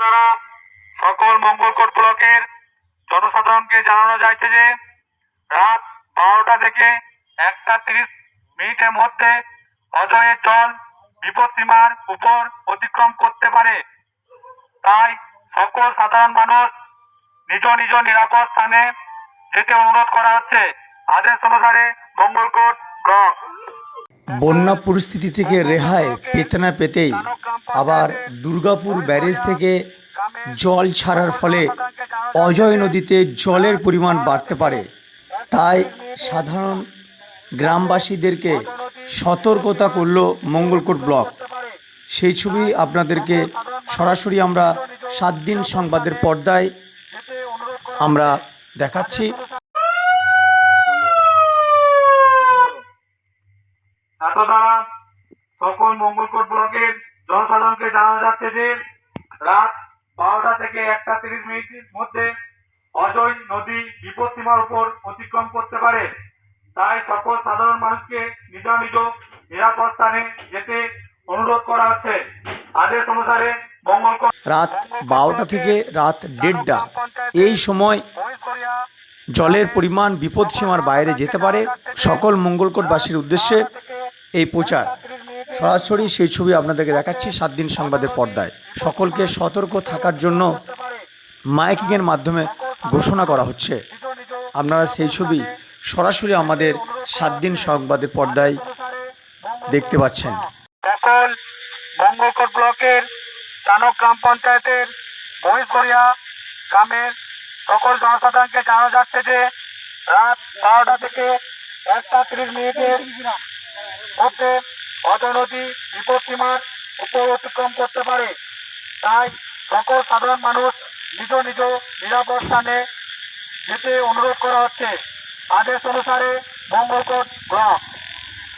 দ্বারা সকল মঙ্গলকোট ব্লকের জনসাধারণকে জানানো যাচ্ছে যে, রাত বারোটা থেকে একটা তিরিশ মিনিটের মধ্যে অজয়ের জল বিপদসীমার উপর অতিক্রম করতে পারে। তাই সকল সাধারণ মানুষ নিজ নিজ নিরাপদ স্থানে যেতে অনুরোধ করা হচ্ছে। আদেশ অনুসারে মঙ্গলকোট ব্লক বন্যা পরিস্থিতি থেকে রেহাই পেতে না পেতেই আবার দুর্গাপুর ব্যারেজ থেকে জল ছাড়ার ফলে অজয় নদীতে জলের পরিমাণ বাড়তে পারে। তাই সাধারণ গ্রামবাসীদেরকে সতর্কতা করল মঙ্গলকোট ব্লক। সেই ছবি আপনাদেরকে সরাসরি আমরা সাত দিন সংবাদের পর্দায় আমরা দেখাচ্ছি। মঙ্গলকোট ব্লকের জনসাধারণকে জানানো যাচ্ছে যে রাত বারোটা থেকে একটা তিরিশ মিনিটের মধ্যে অজয় নদী বিপদসীমার উপর অতিক্রম করতে পারে। তাই সকল সাধারণ মানুষকে নিজ নিজ নিরাপদ স্থানে যেতে অনুরোধ করা হচ্ছে। আদেশ অনুসারে রাত বারোটা থেকে রাত দেড়টা। এই সময় জলের পরিমাণ বিপদসীমার বাইরে যেতে পারে। সকল মঙ্গলকোটবাসীর উদ্দেশ্যে এই প্রচার। সরাসরি সেই ছবি আপনাদেরকে দেখাচ্ছি সাত দিন সংবাদের পর্দায়। সকলকে সতর্ক থাকার জন্য মাইকিংয়ের মাধ্যমে ঘোষণা করা হচ্ছে। আপনারা সেই ছবি সরাসরি আমাদের সাত দিন সংবাদের পর্দায় দেখতে পাচ্ছেন। সকল মঙ্গলকোট ব্লকের চানক গ্রাম পঞ্চায়েতের মহেশগড়িয়া গ্রামের সকল জনসাধারণকে জানানো যাচ্ছে যে রাত বারোটা থেকে একটা তিরিশ মিনিটের মধ্যে অজয় নদী বিপদসীমার উপর অতিক্রম করতে পারে। তাই সকল সাধারণ মানুষ নিজ নিজ নিরাপদ স্থানে যেতে অনুরোধ করা হচ্ছে। আদেশ অনুসারে মঙ্গলকোট